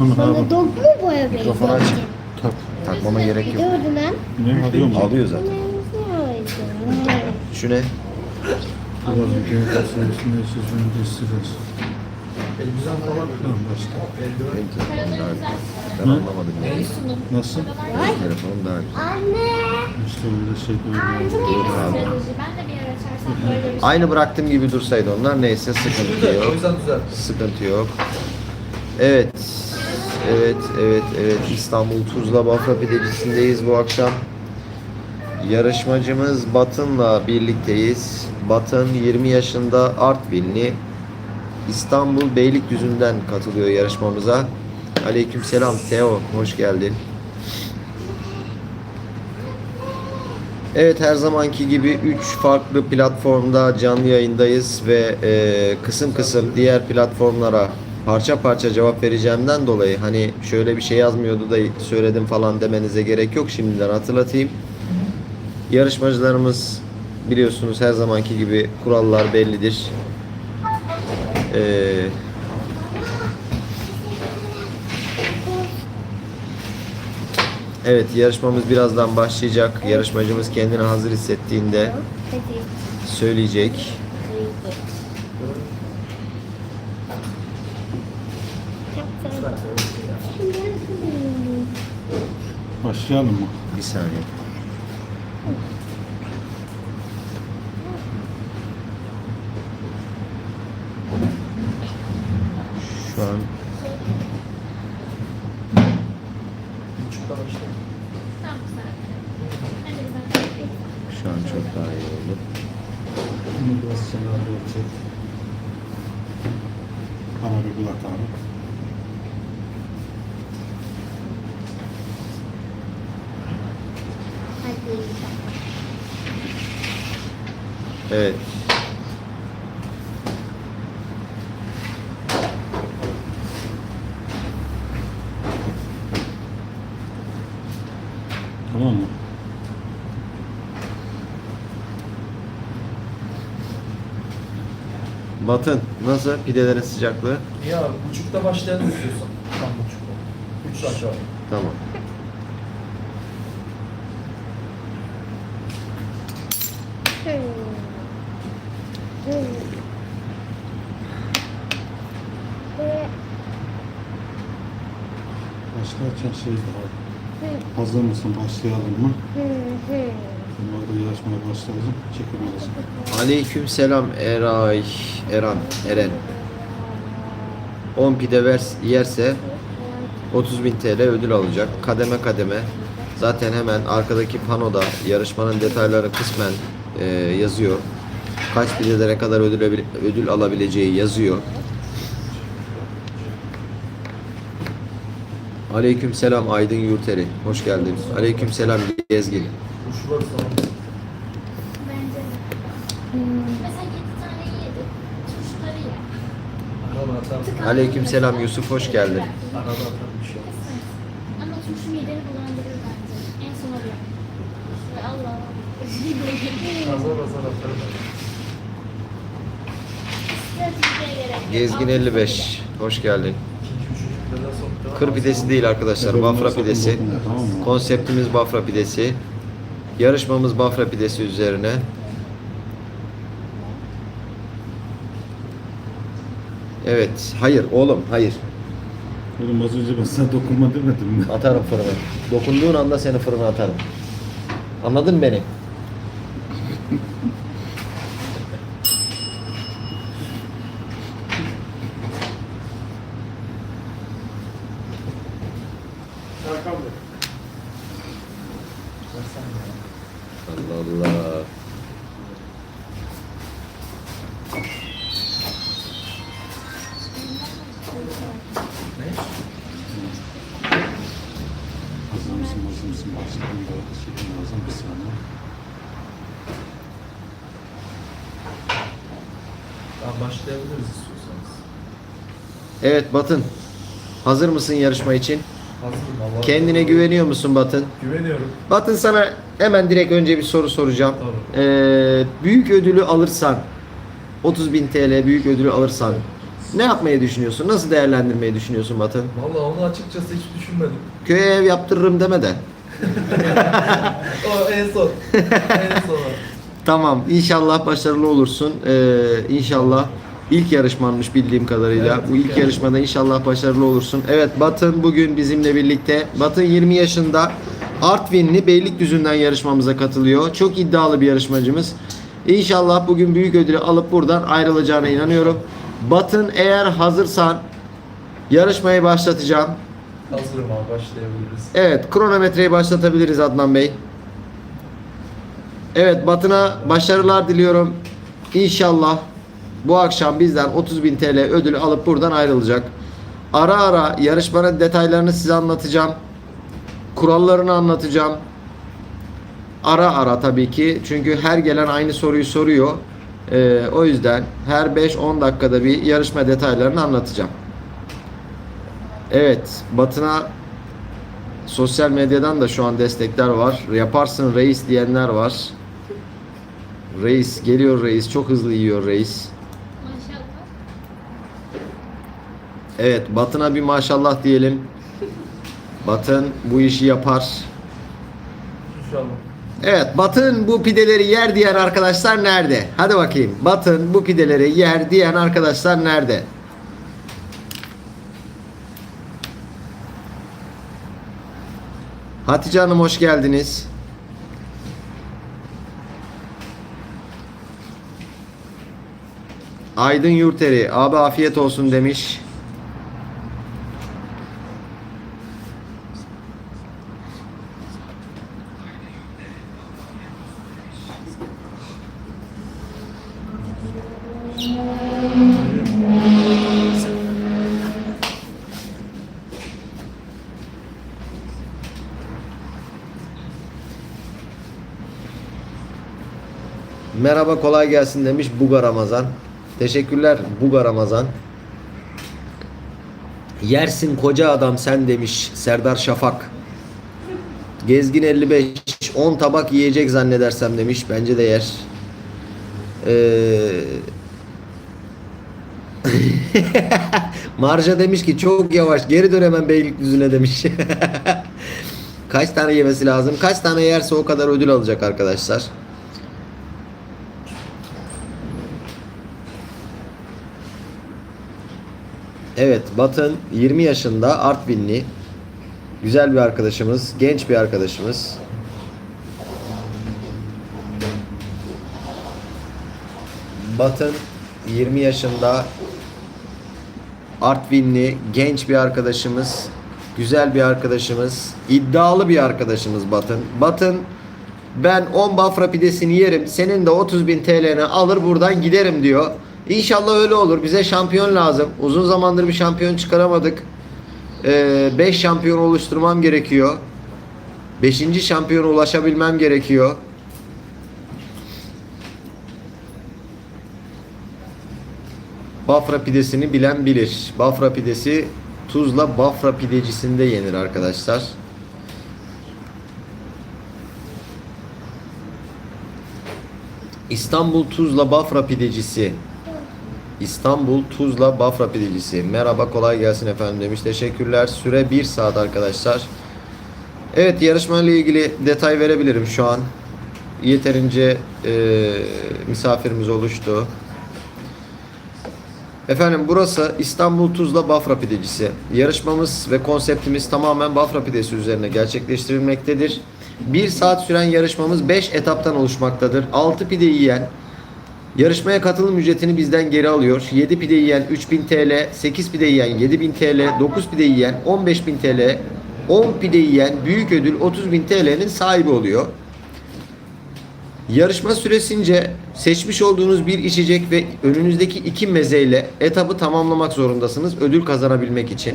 Bana dog mu boya Mikrofonu aç. Tak, takmama gerek yok. Gördün lan. Ne alıyor mu? Alıyor zaten. Şu ne? Biraz. Tamam. Benim telefonum daha güzel. Ben anlamadım yani. Nasıl? Telefonum daha güzel. Anne. İşte öyle şey böyle. Şey. Aynı bıraktığım gibi dursaydı onlar neyse sıkıntı yok. Sıkıntı yok. Evet. Evet, evet, evet. İstanbul Tuzla Bafra Pidecisi'ndeyiz bu akşam. Yarışmacımız Batın'la birlikteyiz. Batın 20 yaşında Artvinli. İstanbul Beylikdüzü'nden katılıyor yarışmamıza. Aleykümselam Teo, hoş geldin. Evet her zamanki gibi 3 farklı platformda canlı yayındayız ve e, kısım kısım diğer platformlara parça parça cevap vereceğimden dolayı hani şöyle bir şey yazmıyordu da söyledim falan demenize gerek yok şimdiden hatırlatayım. Yarışmacılarımız biliyorsunuz her zamanki gibi kurallar bellidir. Ee, evet yarışmamız birazdan başlayacak. Yarışmacımız kendini hazır hissettiğinde söyleyecek. Başlayalım mı? Bir saniye. Şu an şu an çok daha iyi oldu. Bunu biraz kenarda çek. Bana bir kulak abi. Hadi. Evet. Tamam mı? Batın nasıl pidelerin sıcaklığı? Ya buçukta başlayalım istiyorsan. Tam buçukta. Üç aşağı. Tamam. Başlarken şey daha. Hazır mısın? Başlayalım mı? Hı hı. Ben orada yarışmaya başlayalım. Çekemelisin. Aleyküm selam Eray, Eran, Eren. 10 pide ver, yerse 30.000 TL ödül alacak. Kademe kademe. Zaten hemen arkadaki panoda yarışmanın detayları kısmen e, yazıyor. Kaç pidelere kadar ödül, ödül alabileceği yazıyor. Aleyküm selam Aydın Yurteri. Hoş geldin. Aleyküm selam Gezgin. Aleyküm selam Yusuf. Hoş geldin. Ama turşu mideni bulandırır bence. En sona bırak. Ve Allah Allah. Azar azar atar. Stratejiye gerek yok. Gezgin Altı 55. Hoş geldin. Kır pidesi değil arkadaşlar. Bafra pidesi. Konseptimiz Bafra pidesi. Yarışmamız Bafra pidesi üzerine. Evet. Hayır oğlum hayır. Oğlum az önce ben sana dokunma demedim mi? Atarım fırına. Dokunduğun anda seni fırına atarım. Anladın beni? Allah Allah. Hazır mısın? Hazır mısın? Başlayalım. Böyle çekim lazım. Bir saniye. Tamam başlayabiliriz istiyorsanız. Evet Batın. Hazır mısın yarışma için? Hazırım Allah. Kendine güveniyor musun Batın? Güveniyorum. Batın sana hemen direkt önce bir soru soracağım. Tabii. Ee, büyük ödülü alırsan 30.000 TL büyük ödülü alırsan Ne yapmayı düşünüyorsun? Nasıl değerlendirmeyi düşünüyorsun Batın? Valla onu açıkçası hiç düşünmedim. Köye ev yaptırırım demeden. O en son. en son. Tamam. İnşallah başarılı olursun. Ee, inşallah ilk yarışmanmış bildiğim kadarıyla. Evet, Bu ilk evet. yarışmada inşallah başarılı olursun. Evet Batın bugün bizimle birlikte. Batın 20 yaşında. Artvinli Beylikdüzü'nden yarışmamıza katılıyor. Çok iddialı bir yarışmacımız. İnşallah bugün büyük ödülü alıp buradan ayrılacağına inanıyorum. Batın eğer hazırsan yarışmayı başlatacağım. Hazırım abi başlayabiliriz. Evet, kronometreyi başlatabiliriz Adnan Bey. Evet, Batın'a başarılar diliyorum. İnşallah bu akşam bizden 30.000 TL ödülü alıp buradan ayrılacak. Ara ara yarışmanın detaylarını size anlatacağım. Kurallarını anlatacağım. Ara ara tabii ki. Çünkü her gelen aynı soruyu soruyor. Ee, o yüzden her 5-10 dakikada bir yarışma detaylarını anlatacağım. Evet, Batın'a Sosyal medyadan da şu an destekler var. Yaparsın reis diyenler var. Reis geliyor reis. Çok hızlı yiyor reis. Maşallah. Evet Batın'a bir maşallah diyelim. Batın bu işi yapar. İnşallah. Evet Batın bu pideleri yer diyen arkadaşlar nerede? Hadi bakayım. Batın bu pideleri yer diyen arkadaşlar nerede? Hatice Hanım hoş geldiniz. Aydın Yurteri abi afiyet olsun demiş. Merhaba kolay gelsin demiş Buga Ramazan. Teşekkürler Buga Ramazan. Yersin koca adam sen demiş Serdar Şafak. Gezgin 55 10 tabak yiyecek zannedersem demiş. Bence de yer. Ee... Marja demiş ki çok yavaş geri dön hemen Beylikdüzü'ne demiş. Kaç tane yemesi lazım? Kaç tane yerse o kadar ödül alacak arkadaşlar. Evet, Batın 20 yaşında Artvinli. Güzel bir arkadaşımız, genç bir arkadaşımız. Batın 20 yaşında Artvinli genç bir arkadaşımız, güzel bir arkadaşımız, iddialı bir arkadaşımız Batın. Batın ben 10 bafra pidesini yerim, senin de 30 bin TL'ni alır buradan giderim diyor. İnşallah öyle olur. Bize şampiyon lazım. Uzun zamandır bir şampiyon çıkaramadık. 5 şampiyon oluşturmam gerekiyor. 5. şampiyona ulaşabilmem gerekiyor. Bafra pidesini bilen bilir. Bafra pidesi Tuzla Bafra pidecisinde yenir arkadaşlar. İstanbul Tuzla Bafra pidecisi. İstanbul Tuzla Bafra pidecisi. Merhaba kolay gelsin efendim demiş. Teşekkürler. Süre 1 saat arkadaşlar. Evet yarışma ile ilgili detay verebilirim şu an. Yeterince e, misafirimiz oluştu. Efendim burası İstanbul Tuzla Bafra Pidecisi. Yarışmamız ve konseptimiz tamamen Bafra Pidesi üzerine gerçekleştirilmektedir. 1 saat süren yarışmamız 5 etaptan oluşmaktadır. 6 pide yiyen yarışmaya katılım ücretini bizden geri alıyor. 7 pide yiyen 3000 TL, 8 pide yiyen 7000 TL, 9 pide yiyen 15000 TL, 10 pide yiyen büyük ödül 30.000 TL'nin sahibi oluyor. Yarışma süresince seçmiş olduğunuz bir içecek ve önünüzdeki iki mezeyle etabı tamamlamak zorundasınız ödül kazanabilmek için.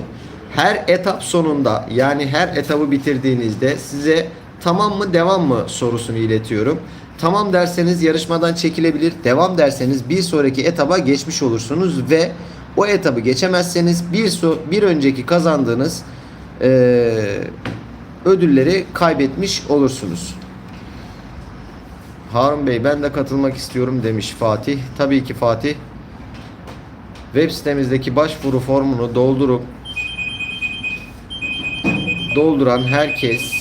Her etap sonunda yani her etabı bitirdiğinizde size tamam mı devam mı sorusunu iletiyorum. Tamam derseniz yarışmadan çekilebilir. Devam derseniz bir sonraki etaba geçmiş olursunuz ve o etabı geçemezseniz bir so bir önceki kazandığınız eee, ödülleri kaybetmiş olursunuz. Harun Bey ben de katılmak istiyorum demiş Fatih. Tabii ki Fatih. web sitemizdeki başvuru formunu doldurup dolduran herkes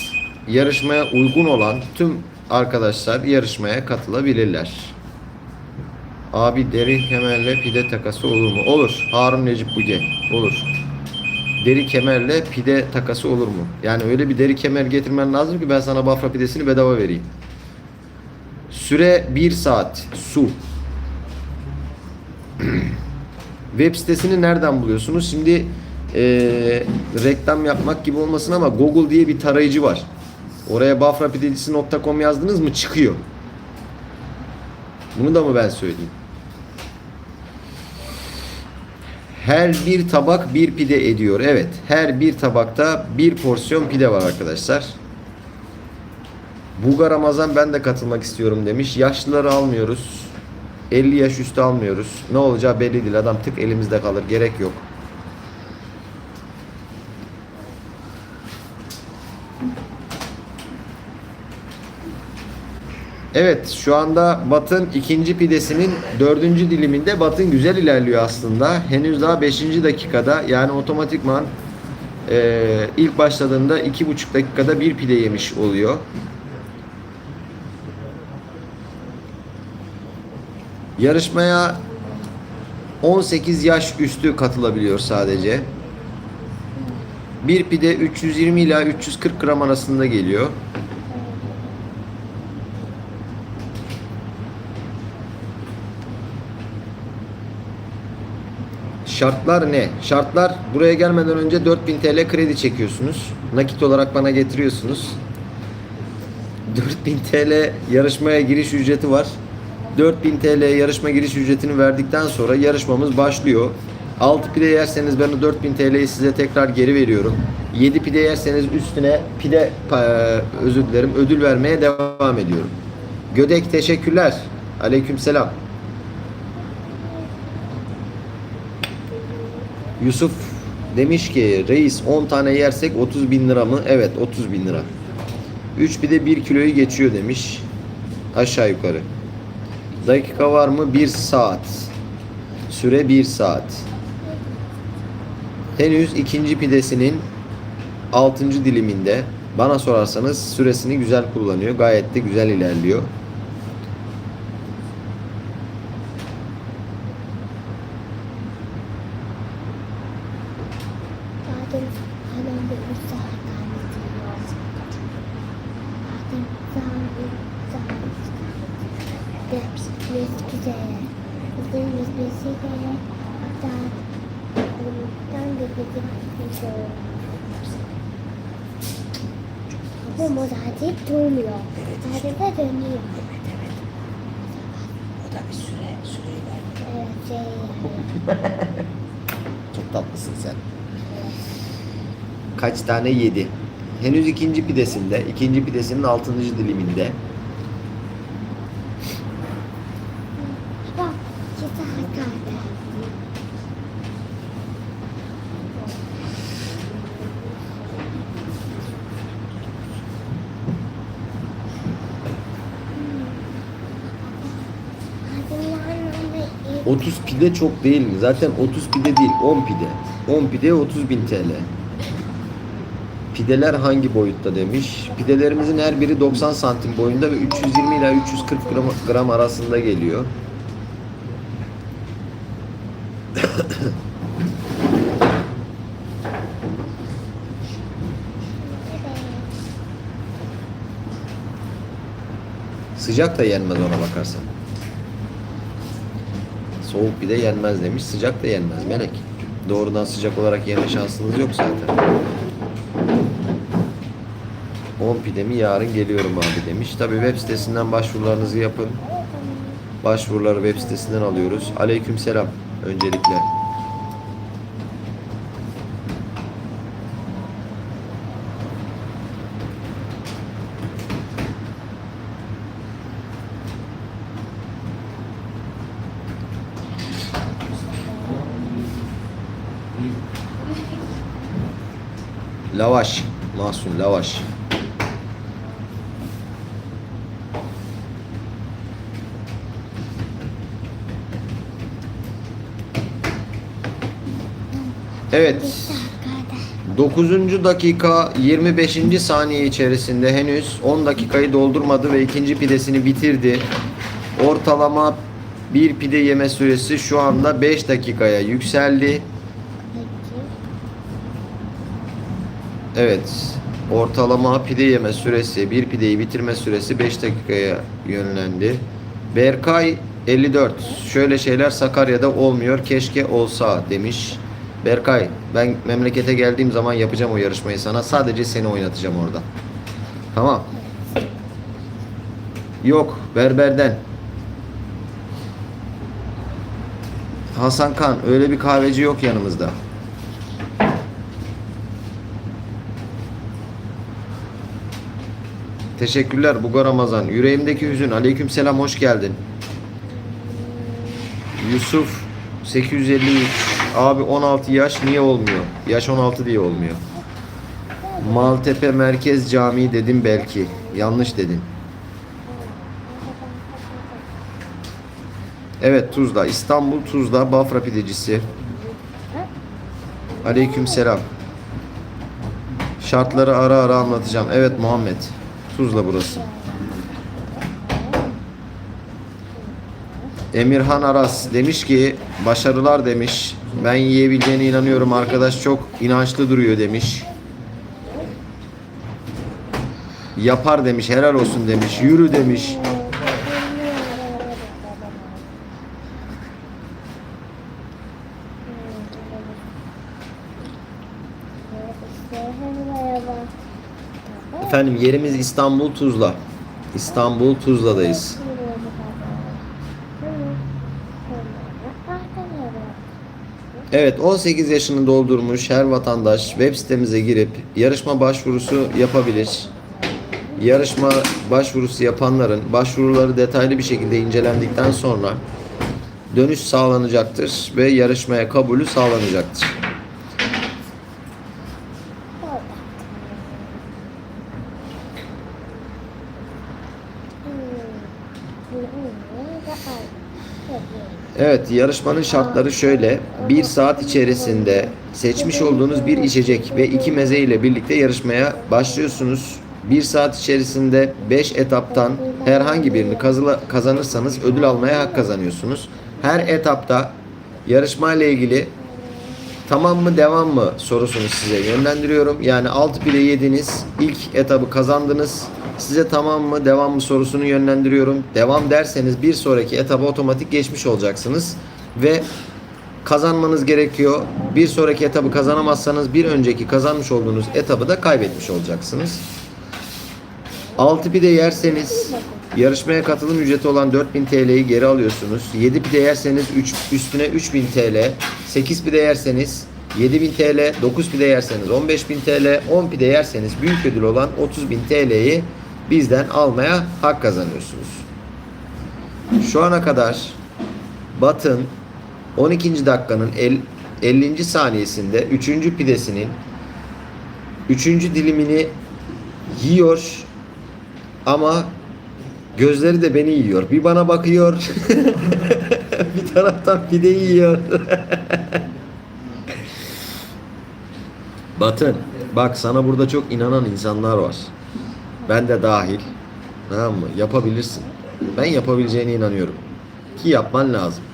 yarışmaya uygun olan tüm arkadaşlar yarışmaya katılabilirler. Abi deri kemerle pide takası olur mu? Olur. Harun Necip Buge. Olur. Deri kemerle pide takası olur mu? Yani öyle bir deri kemer getirmen lazım ki ben sana Bafra pidesini bedava vereyim. Süre 1 saat. Su. Web sitesini nereden buluyorsunuz? Şimdi eee, reklam yapmak gibi olmasın ama Google diye bir tarayıcı var. Oraya bafrapidecisi.com yazdınız mı çıkıyor. Bunu da mı ben söyleyeyim? Her bir tabak bir pide ediyor. Evet. Her bir tabakta bir porsiyon pide var arkadaşlar. Buga Ramazan ben de katılmak istiyorum demiş. Yaşlıları almıyoruz. 50 yaş üstü almıyoruz. Ne olacağı belli değil. Adam tık elimizde kalır. Gerek yok. Evet şu anda Batın ikinci pidesinin dördüncü diliminde Batın güzel ilerliyor aslında. Henüz daha beşinci dakikada yani otomatikman eee, ilk başladığında iki buçuk dakikada bir pide yemiş oluyor. Yarışmaya 18 yaş üstü katılabiliyor sadece. Bir pide 320 ila 340 gram arasında geliyor. Şartlar ne? Şartlar buraya gelmeden önce 4000 TL kredi çekiyorsunuz. Nakit olarak bana getiriyorsunuz. 4000 TL yarışmaya giriş ücreti var. 4000 TL yarışma giriş ücretini verdikten sonra yarışmamız başlıyor. 6 pide yerseniz ben o 4000 TL'yi size tekrar geri veriyorum. 7 pide yerseniz üstüne pide özür dilerim ödül vermeye devam ediyorum. Gödek teşekkürler. Aleykümselam. Yusuf demiş ki reis 10 tane yersek 30 bin lira mı? Evet 30 bin lira. 3 pide 1 kiloyu geçiyor demiş. Aşağı yukarı. Dakika var mı? 1 saat. Süre 1 saat. Henüz ikinci pidesinin 6. diliminde. Bana sorarsanız süresini güzel kullanıyor. Gayet de güzel ilerliyor. Zaten hemen bir üç saat kaynatıyor. Zaten zaman bir saat Deps biz güzel. Bizim biz bizi de hatta bundan bir bizim güzel. Zaten durmuyor. Zaten de dönüyor. O da bir süre, süreyle. Evet, şey yani. Çok tatlısın sen. Kaç tane yedi? Henüz ikinci pidesinde, ikinci pidesinin altıncı diliminde. Bak, iki saat kaldı. Hadi lan, 30 pide çok değil mi? Zaten 30 pide değil, 10 pide. 10 pide 30 bin TL. Pideler hangi boyutta demiş. Pidelerimizin her biri 90 santim boyunda ve 320 ila 340 gram, gram arasında geliyor. Sıcak da yenmez ona bakarsan. Soğuk bir de yenmez demiş. Sıcak da yenmez melek. Doğrudan sıcak olarak yeme şansınız yok zaten. 10 pidemi yarın geliyorum abi demiş. Tabi web sitesinden başvurularınızı yapın. Başvuruları web sitesinden alıyoruz. Aleyküm selam öncelikle. Lavaş. Mahsun lavaş. Evet. Dakikada. 9. dakika 25. saniye içerisinde henüz 10 dakikayı doldurmadı ve ikinci pidesini bitirdi. Ortalama bir pide yeme süresi şu anda 5 dakikaya yükseldi. Evet. Ortalama pide yeme süresi, bir pideyi bitirme süresi 5 dakikaya yönlendi. Berkay 54. Şöyle şeyler Sakarya'da olmuyor. Keşke olsa demiş. Berkay ben memlekete geldiğim zaman yapacağım o yarışmayı sana. Sadece seni oynatacağım orada. Tamam. Yok berberden. Hasan Kan öyle bir kahveci yok yanımızda. Teşekkürler Buga Ramazan. Yüreğimdeki hüzün. Aleykümselam hoş geldin. Yusuf 853. Abi 16 yaş niye olmuyor? Yaş 16 diye olmuyor. Maltepe Merkez Camii dedim belki. Yanlış dedin. Evet Tuzla. İstanbul Tuzla Bafra pidecisi. Aleykümselam. Şartları ara ara anlatacağım. Evet Muhammed. Tuzla burası. Emirhan Aras demiş ki başarılar demiş. Ben yiyebileceğine inanıyorum arkadaş çok inançlı duruyor demiş. Yapar demiş helal olsun demiş. Yürü demiş. Efendim yerimiz İstanbul Tuzla. İstanbul Tuzla'dayız. Evet 18 yaşını doldurmuş her vatandaş web sitemize girip yarışma başvurusu yapabilir. Yarışma başvurusu yapanların başvuruları detaylı bir şekilde incelendikten sonra dönüş sağlanacaktır ve yarışmaya kabulü sağlanacaktır. Evet, yarışmanın şartları şöyle. Bir saat içerisinde seçmiş olduğunuz bir içecek ve iki meze ile birlikte yarışmaya başlıyorsunuz. Bir saat içerisinde 5 etaptan herhangi birini kazanırsanız ödül almaya hak kazanıyorsunuz. Her etapta yarışma ile ilgili tamam mı devam mı sorusunu size yönlendiriyorum. Yani 6 pide yediniz, ilk etabı kazandınız. Size tamam mı devam mı sorusunu yönlendiriyorum. Devam derseniz bir sonraki etaba otomatik geçmiş olacaksınız. Ve kazanmanız gerekiyor. Bir sonraki etabı kazanamazsanız bir önceki kazanmış olduğunuz etabı da kaybetmiş olacaksınız. 6 pide yerseniz yarışmaya katılım ücreti olan 4000 TL'yi geri alıyorsunuz. 7 pide yerseniz 3, üstüne 3000 TL. 8 pide yerseniz 7000 TL. 9 pide yerseniz 15000 TL. 10 pide yerseniz büyük ödül olan 30000 TL'yi bizden almaya hak kazanıyorsunuz. Şu ana kadar Batın 12. dakikanın el- 50. saniyesinde 3. pidesinin 3. dilimini yiyor ama gözleri de beni yiyor. Bir bana bakıyor. bir taraftan pide yiyor. Batın bak sana burada çok inanan insanlar var. Ben de dahil. Tamam mı? Yapabilirsin. Ben yapabileceğine inanıyorum. Ki yapman lazım.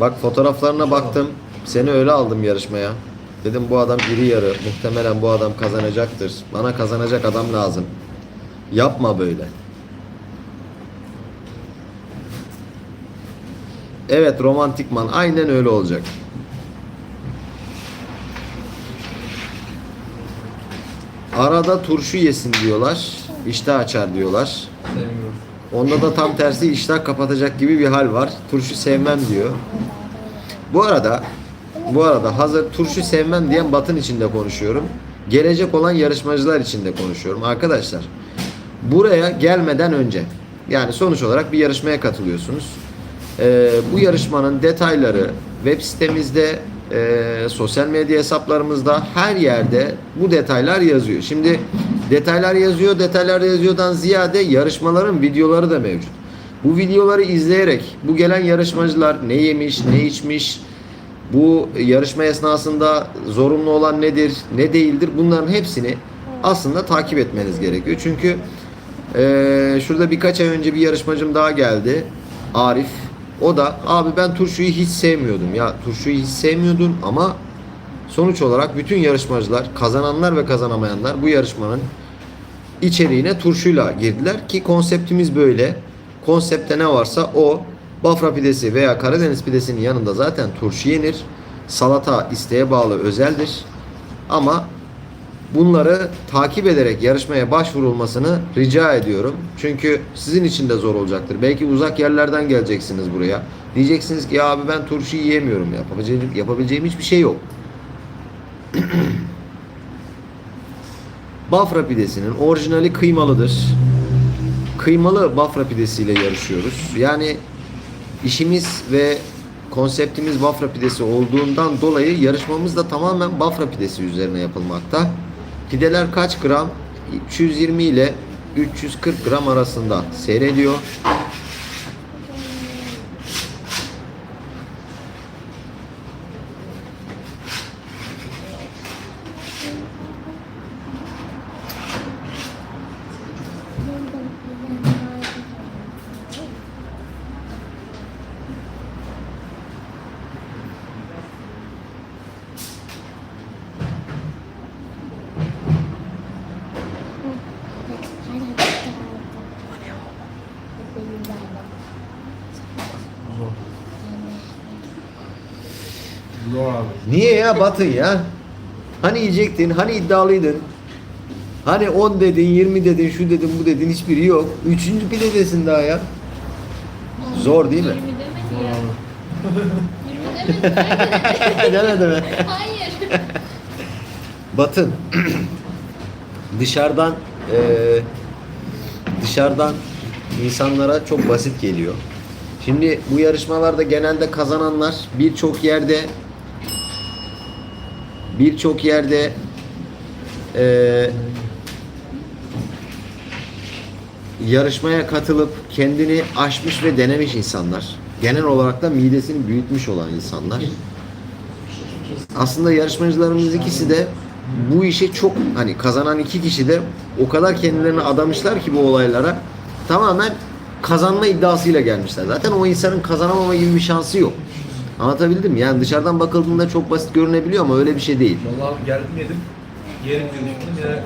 Bak fotoğraflarına baktım. Seni öyle aldım yarışmaya. Dedim bu adam iri yarı. Muhtemelen bu adam kazanacaktır. Bana kazanacak adam lazım. Yapma böyle. Evet romantikman aynen öyle olacak. Arada turşu yesin diyorlar. İştah açar diyorlar. Sevmiyorum. Onda da tam tersi iştah kapatacak gibi bir hal var. Turşu sevmem diyor. Bu arada bu arada hazır turşu sevmem diyen Batın içinde konuşuyorum. Gelecek olan yarışmacılar içinde konuşuyorum. Arkadaşlar buraya gelmeden önce yani sonuç olarak bir yarışmaya katılıyorsunuz. Ee, bu yarışmanın detayları web sitemizde, e, sosyal medya hesaplarımızda her yerde bu detaylar yazıyor. Şimdi detaylar yazıyor, detaylar yazıyordan ziyade yarışmaların videoları da mevcut. Bu videoları izleyerek bu gelen yarışmacılar ne yemiş, ne içmiş, Bu yarışma esnasında zorunlu olan nedir, ne değildir bunların hepsini aslında takip etmeniz gerekiyor. Çünkü eee, şurada birkaç ay önce bir yarışmacım daha geldi. Arif. O da abi ben turşuyu hiç sevmiyordum. Ya turşuyu hiç sevmiyordun ama sonuç olarak bütün yarışmacılar, kazananlar ve kazanamayanlar bu yarışmanın içeriğine turşuyla girdiler ki konseptimiz böyle. Konsepte ne varsa o. Bafra pidesi veya Karadeniz pidesinin yanında zaten turşu yenir. Salata isteğe bağlı özeldir. Ama bunları takip ederek yarışmaya başvurulmasını rica ediyorum. Çünkü sizin için de zor olacaktır. Belki uzak yerlerden geleceksiniz buraya. Diyeceksiniz ki ya abi ben turşu yiyemiyorum. Yapabileceğim, yapabileceğim hiçbir şey yok. Bafra pidesinin orijinali kıymalıdır. Kıymalı Bafra pidesiyle yarışıyoruz. Yani işimiz ve konseptimiz Bafra pidesi olduğundan dolayı yarışmamız da tamamen Bafra pidesi üzerine yapılmakta. Pideler kaç gram? 320 ile 340 gram arasında seyrediyor. Zor abi. Niye ya Batın ya? Hani yiyecektin, hani iddialıydın. Hani 10 dedin, 20 dedin, şu dedin, bu dedin hiçbiri yok. Üçüncü pidedesin daha ya. Zor değil mi? 20 demedi ya. 20 demedi. Demedi mi? Hayır. Batın dışarıdan eee, dışarıdan insanlara çok basit geliyor. Şimdi bu yarışmalarda genelde kazananlar birçok yerde birçok yerde eee, yarışmaya katılıp kendini aşmış ve denemiş insanlar. Genel olarak da midesini büyütmüş olan insanlar. Aslında yarışmacılarımız ikisi de bu işe çok hani kazanan iki kişi de o kadar kendilerini adamışlar ki bu olaylara tamamen kazanma iddiasıyla gelmişler. Zaten o insanın kazanamama gibi bir şansı yok. Anlatabildim mi? Yani dışarıdan bakıldığında çok basit görünebiliyor ama öyle bir şey değil. Vallahi geldim yedim. Yerim diye düşündüm yine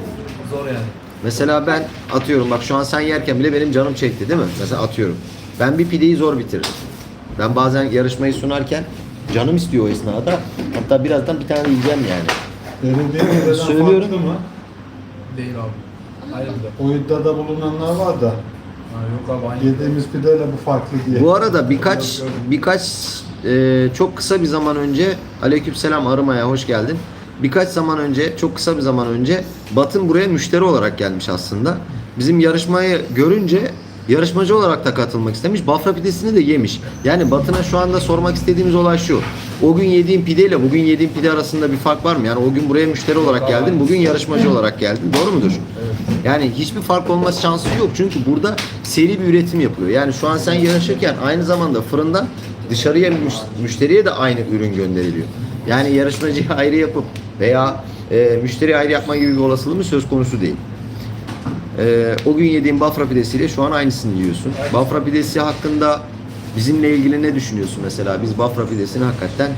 zor yani. Mesela ben atıyorum bak şu an sen yerken bile benim canım çekti değil mi? Mesela atıyorum. Ben bir pideyi zor bitiririm. Ben bazen yarışmayı sunarken canım istiyor o esnada. Hatta birazdan bir tane yiyeceğim yani. Söylüyorum. farklı mı? Değil abi. Hayır bir de. O iddiada bulunanlar var da Ha, yok abi aynı. yediğimiz pideyle bu farklı diye. Bu arada birkaç birkaç e, çok kısa bir zaman önce Aleykümselam Arımaya hoş geldin. Birkaç zaman önce, çok kısa bir zaman önce Batın buraya müşteri olarak gelmiş aslında. Bizim yarışmayı görünce yarışmacı olarak da katılmak istemiş. Bafra pidesini de yemiş. Yani Batın'a şu anda sormak istediğimiz olay şu. O gün yediğin pideyle bugün yediğin pide arasında bir fark var mı? Yani o gün buraya müşteri olarak geldin, bugün yarışmacı olarak geldin. Doğru mudur? Yani hiçbir fark olması şansı yok. Çünkü burada seri bir üretim yapılıyor. Yani şu an sen yarışırken aynı zamanda fırından dışarıya müş- müşteriye de aynı ürün gönderiliyor. Yani yarışmacıyı ayrı yapıp veya e, müşteri ayrı yapma gibi bir olasılığı söz konusu değil. E, o gün yediğin Bafra pidesiyle şu an aynısını yiyorsun. Bafra pidesi hakkında bizimle ilgili ne düşünüyorsun mesela? Biz Bafra pidesini hakikaten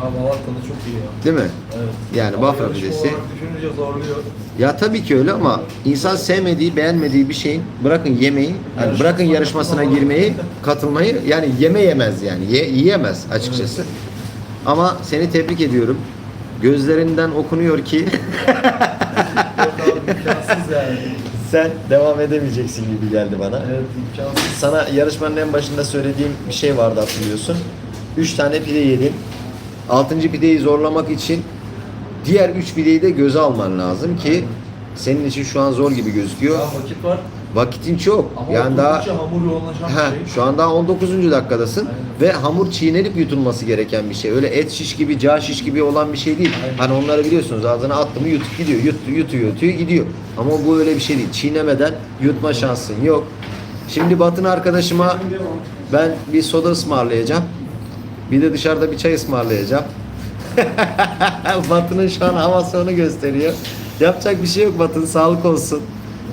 Tadı çok iyi ya. değil mi? Evet. Yani Bafra yarışma pidesi olarak düşününce zorluyor. Ya tabii ki öyle ama insan sevmediği, beğenmediği bir şeyin bırakın yemeği, hani bırakın yarışmasına girmeyi, katılmayı yani yeme yemez yani. Ye, yiyemez açıkçası. Ama seni tebrik ediyorum. Gözlerinden okunuyor ki Yok abi imkansız yani. sen devam edemeyeceksin gibi geldi bana. Evet imkansız. Sana yarışmanın en başında söylediğim bir şey vardı hatırlıyorsun. 3 tane pide yedin. 6. pideyi zorlamak için diğer 3 pideyi de göze alman lazım ki senin için şu an zor gibi gözüküyor. Daha vakit var. Vakitin çok. Ama yani daha hamur yoğunlaşan Heh, şey. şu an daha 19. dakikadasın Aynen. ve hamur çiğnenip yutulması gereken bir şey. Öyle et şiş gibi, cağ şiş gibi olan bir şey değil. Aynen. Hani onları biliyorsunuz ağzına attı mı yutup gidiyor, yuttu, yutuyor, yutuyor, gidiyor. Ama bu öyle bir şey değil. Çiğnemeden yutma şansın yok. Şimdi Batın arkadaşıma ben bir soda ısmarlayacağım. Bir de dışarıda bir çay ısmarlayacağım. Batı'nın şu an havası onu gösteriyor. Yapacak bir şey yok Batın. Sağlık olsun.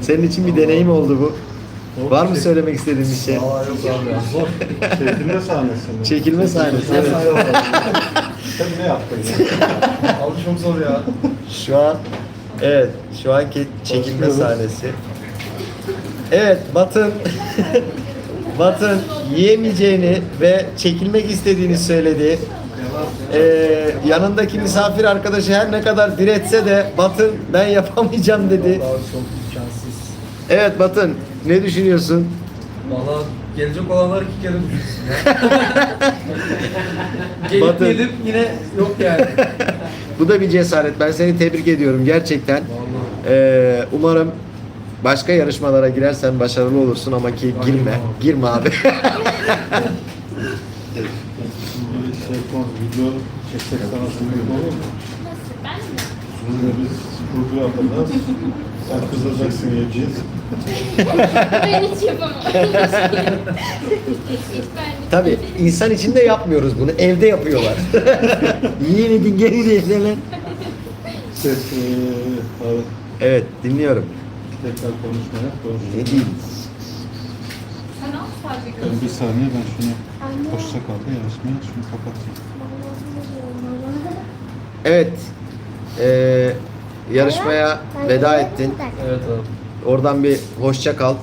Senin için bir deneyim oldu bu. Var mı söylemek istediğin bir şey? Aa yok abi. Zor. Çekilme sahnesi mi? Çekilme sahnesi. Evet. Sen ne yaptın ya? Abi çok zor ya. Şu an evet şu anki çekilme sahnesi. Evet Batın Batın yiyemeyeceğini ve çekilmek istediğini söyledi. Ee, yanındaki misafir arkadaşı her ne kadar diretse de Batın ben yapamayacağım dedi. Evet Batın ne düşünüyorsun? Valla gelecek olanlar iki kere düşünsün ya. Gelip gelip yine yok yani. Bu da bir cesaret. Ben seni tebrik ediyorum gerçekten. Vallahi. Ee, umarım başka yarışmalara girersen başarılı olursun ama ki girme. Girme abi. Bir video çeksek sana sunum olur mu? Ben mi? Biz kurgu yapacağız. Sen kızacaksın yiyeceğiz. Ben hiç yapamam. hiç ben Tabii insan için de yapmıyoruz bunu. Evde yapıyorlar. Yiyin edin geri Evet dinliyorum. Tekrar konuşmaya Ne konuşuyoruz. diyeyim? Sen al sadece Ben bir saniye ben şunu hoşça kal da yarışmaya şunu kapatayım. Evet. Ee, yarışmaya veda ettin. Evet abi. Oradan bir hoşça kal.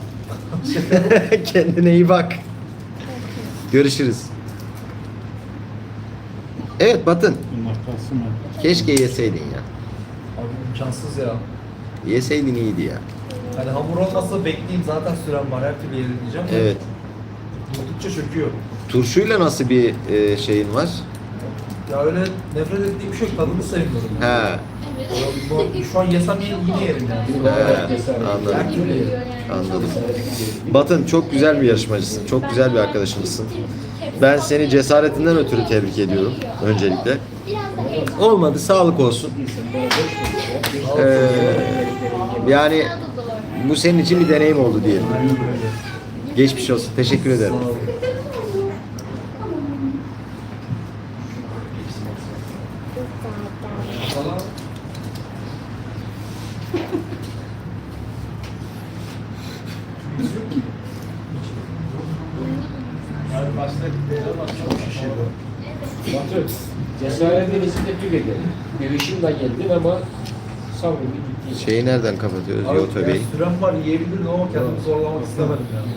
Kendine iyi bak. Görüşürüz. Evet Batın. Bunlar kalsın mı? Keşke yeseydin ya. Abi imkansız ya. Yeseydin iyiydi ya. Hani hamur olmasa bekleyeyim zaten sürem var her türlü yerim diyeceğim. Evet. Durdukça çöküyor. Turşuyla nasıl bir e, şeyin var? Ya öyle nefret ettiğim bir şey. Tadını sevmiyorum. He. Bu- Şu an yesem yine, yerim yani. He, anladım. Her türlü yerim. Anladım. Batın çok güzel bir yarışmacısın. Çok güzel bir arkadaşımızsın. Ben seni cesaretinden ötürü tebrik ediyorum öncelikle. Olmadı sağlık olsun. Ee, yani. Bu senin için bir deneyim oldu diyelim. Geçmiş olsun. Teşekkür ederim. Sağ olun. Valla yani başta gideceğim ama çok şişirdi. Batı, cesaretinizi tebrik ederim. Bir ışınla geldin ama sabrını ciddi. Şeyi nereden kapatıyoruz? Abi Youtube yani sürem var yiyebilirim ama kendimi zorlamak istemedim yani.